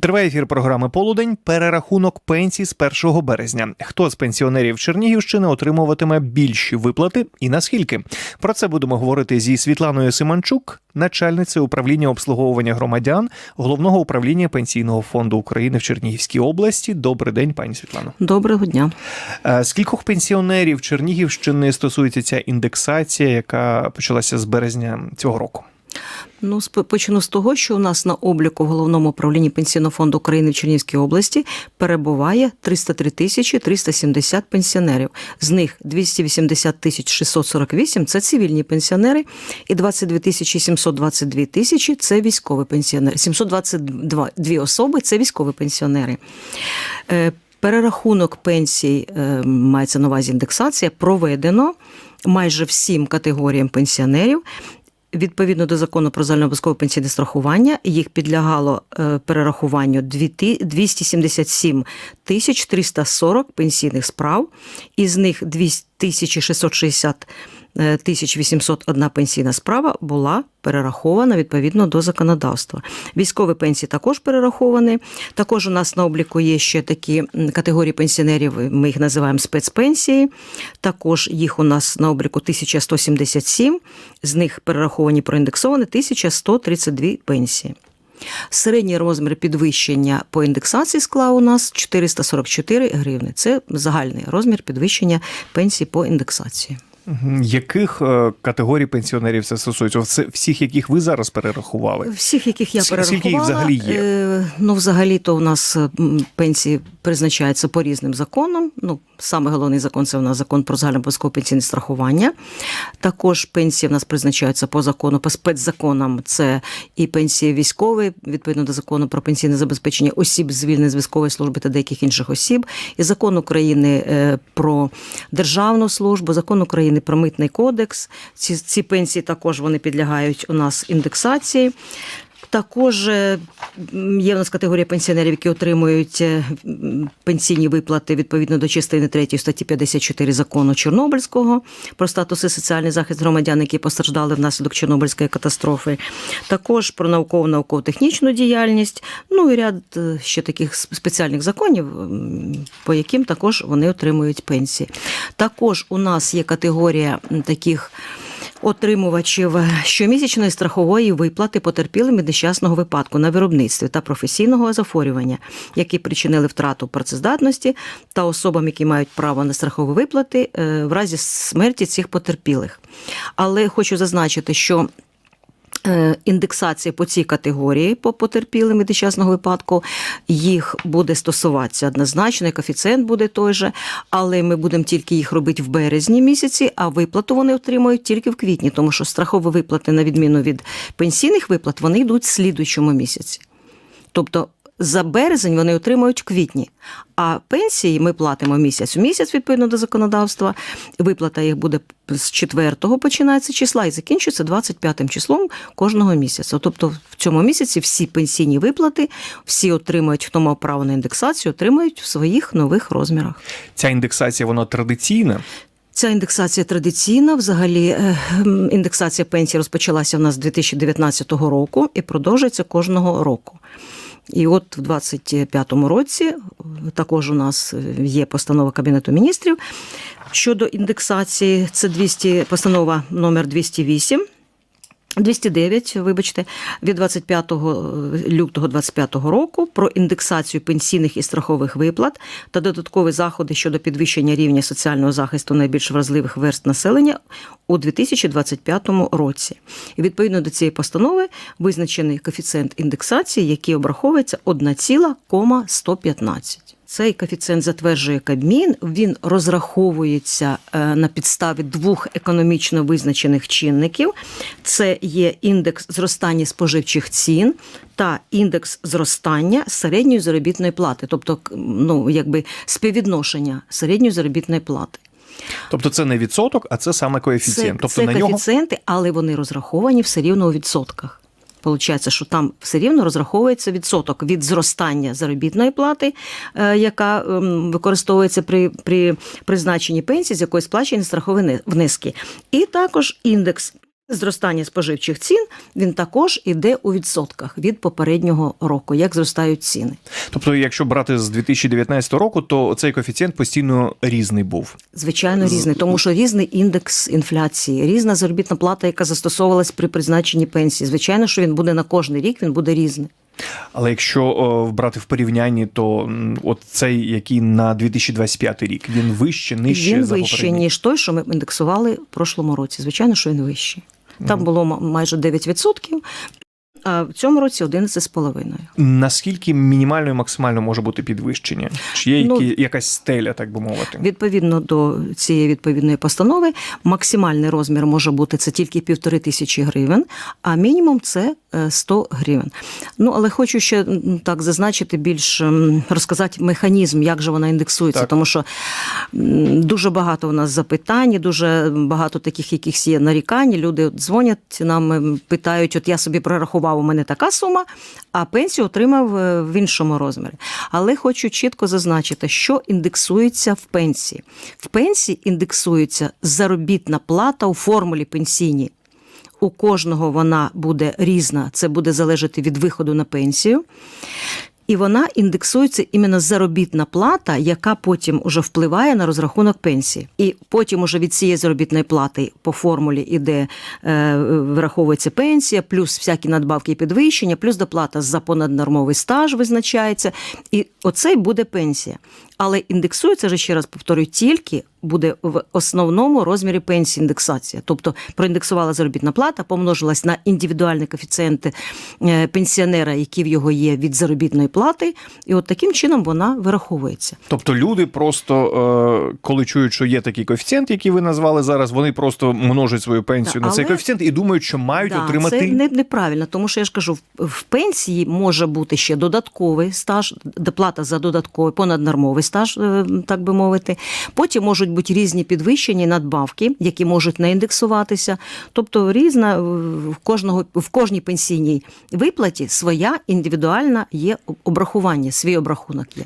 Триває ефір програми Полудень. Перерахунок пенсій з 1 березня. Хто з пенсіонерів Чернігівщини отримуватиме більші виплати і наскільки? Про це будемо говорити зі Світланою Симанчук, начальницею управління обслуговування громадян головного управління пенсійного фонду України в Чернігівській області. Добрий день, пані Світлано. Доброго дня. Е, Скількох пенсіонерів Чернігівщини стосується ця індексація, яка почалася з березня цього року? Ну, почну з того, що у нас на обліку в головному управлінні пенсійного фонду України в Чернігівській області перебуває 303 тисячі 370 пенсіонерів. З них 280 тисяч 648 – це цивільні пенсіонери, і 22 тисячі 722 тисячі – це військові пенсіонери. 722 особи – це військові пенсіонери. Е, Перерахунок пенсій, е, мається на увазі індексація, проведено майже всім категоріям пенсіонерів. Відповідно до закону про загальнообов'язкове пенсійне страхування, їх підлягало е, перерахуванню дві ти- 277 тисяч 340 пенсійних справ, із них 2660 е, тисяч 801 пенсійна справа була перерахована відповідно до законодавства. Військові пенсії також перераховані. Також у нас на обліку є ще такі категорії пенсіонерів, ми їх називаємо спецпенсії. Також їх у нас на обліку 1177, з них перераховані проіндексовані 1132 пенсії. Середній розмір підвищення по індексації склав у нас 444 гривни. Це загальний розмір підвищення пенсії по індексації. Яких е, категорій пенсіонерів це стосується? Всіх, яких ви зараз перерахували? Всіх, яких я Скільки перерахувала, їх взагалі є? е, ну, взагалі, то у нас пенсії призначаються по різним законам. Ну, саме головний закон це у нас закон про загальнообов'язкове пенсійне страхування. Також пенсії в нас призначаються по закону, по спецзаконам. Це і пенсії військові, відповідно до закону про пенсійне забезпечення осіб звільнених з військової служби та деяких інших осіб, і закон України е, про державну службу, закон України про митний кодекс. Ці, ці пенсії також вони підлягають у нас індексації. Також е, є у нас категорія пенсіонерів, які отримують е, пенсійні виплати відповідно до частини 3 статті 54 закону Чорнобильського про статус і соціальний захист громадян, які постраждали внаслідок Чорнобильської катастрофи. Також про наукову науково-технічну діяльність. Ну і ряд е, ще таких спеціальних законів, по яким також вони отримують пенсії. Також у нас є категорія таких отримувачів щомісячної страхової виплати потерпілим від нещасного випадку на виробництві та професійного захворювання, які причинили втрату працездатності, та особам, які мають право на страхові виплати е, в разі смерті цих потерпілих. Але хочу зазначити, що Індексація по цій категорії по потерпілим від нещасного випадку їх буде стосуватися однозначно, і коефіцієнт буде той же, але ми будемо тільки їх робити в березні місяці, а виплату вони отримують тільки в квітні, тому що страхові виплати, на відміну від пенсійних виплат, вони йдуть в слідуючому місяці. Тобто за березень вони отримують в квітні, а пенсії ми платимо місяць у місяць відповідно до законодавства. Виплата їх буде з 4 починається числа і закінчується 25 числом кожного місяця. Тобто в цьому місяці всі пенсійні виплати, всі отримують, хто мав право на індексацію, отримують в своїх нових розмірах. Ця індексація вона традиційна. Ця індексація традиційна. Взагалі, е, індексація пенсії розпочалася в нас з 2019 року і продовжується кожного року. І от в 2025 році е, також у нас е, є постанова Кабінету міністрів щодо індексації. Це 200, постанова номер 208. 209, вибачте, від 25 лютого 25 року про індексацію пенсійних і страхових виплат та додаткові заходи щодо підвищення рівня соціального захисту найбільш вразливих верст населення у 2025 році. І відповідно до цієї постанови визначений коефіцієнт індексації, який обраховується 1,115. Цей коефіцієнт затверджує Кабмін. Він розраховується е, на підставі двох економічно визначених чинників: це є індекс зростання споживчих цін та індекс зростання середньої заробітної плати, тобто ну, якби співвідношення середньої заробітної плати. Тобто це не відсоток, а це саме коефіцієнт. Це, тобто це на нього коефіцієнти, але вони розраховані все рівно у відсотках. Получається, що там все рівно розраховується відсоток від зростання заробітної плати, е, яка ем, використовується при, при призначенні пенсії, з якої сплачені страхові не- внески, і також індекс Зростання споживчих цін він також іде у відсотках від попереднього року, як зростають ціни. Тобто, якщо брати з 2019 року, то цей коефіцієнт постійно різний був. Звичайно, різний, тому що різний індекс інфляції, різна заробітна плата, яка застосовувалась при призначенні пенсії. Звичайно, що він буде на кожний рік, він буде різний. Але якщо брати в порівнянні, то от цей, який на 2025 рік, він вище, нижче він за попередній? ніж той, що ми індексували в прошлому році. Звичайно, що він вищий. Там було ма- майже 9%, а в цьому році 11,5%. Наскільки мінімально і максимально може бути підвищення? Чи є Ну, які, якась стеля, так би мовити? Відповідно до цієї відповідної постанови, максимальний розмір може бути це тільки півтори тисячі гривень, а мінімум це е, 100 гривень. Ну але хочу ще так зазначити більш розказати механізм, як же вона індексується, Так. тому що дуже багато у нас запитань, дуже багато таких якихось є нарікань. Люди дзвонять нам, питають: от я собі прорахував, у мене така сума, а пенсію отримав е, в іншому розмірі. Але хочу чітко зазначити, що індексується в пенсії. В пенсії індексується заробітна плата у формулі пенсійній. У кожного вона буде різна, це буде залежати від виходу на пенсію. І вона індексується іменно заробітна плата, яка потім уже впливає на розрахунок пенсії. І потім уже від цієї заробітної плати по формулі іде е, вираховується пенсія, плюс всякі надбавки і підвищення, плюс доплата за понаднормовий стаж визначається. І оце й буде пенсія. Але індексується же ще раз повторюю, тільки буде в основному розмірі пенсії індексація. Тобто проіндексувала заробітна плата, помножилась на індивідуальні коефіцієнти е, пенсіонера, які в його є від заробітної плати, і от таким чином вона вираховується. Тобто люди просто, е, коли чують, що є такий коефіцієнт, який ви назвали зараз, вони просто множать свою пенсію Да, на цей але- коефіцієнт і думають, що мають Да, отримати. Це не, неправильно, тому що я ж кажу, в, пенсії може бути ще додатковий стаж, доплата за додатковий понаднормовий стаж, е, так би мовити. Потім можуть бути різні підвищення і надбавки, які можуть не індексуватися. Тобто різна в кожного в кожній пенсійній виплаті своя індивідуальна є обрахування, свій обрахунок є.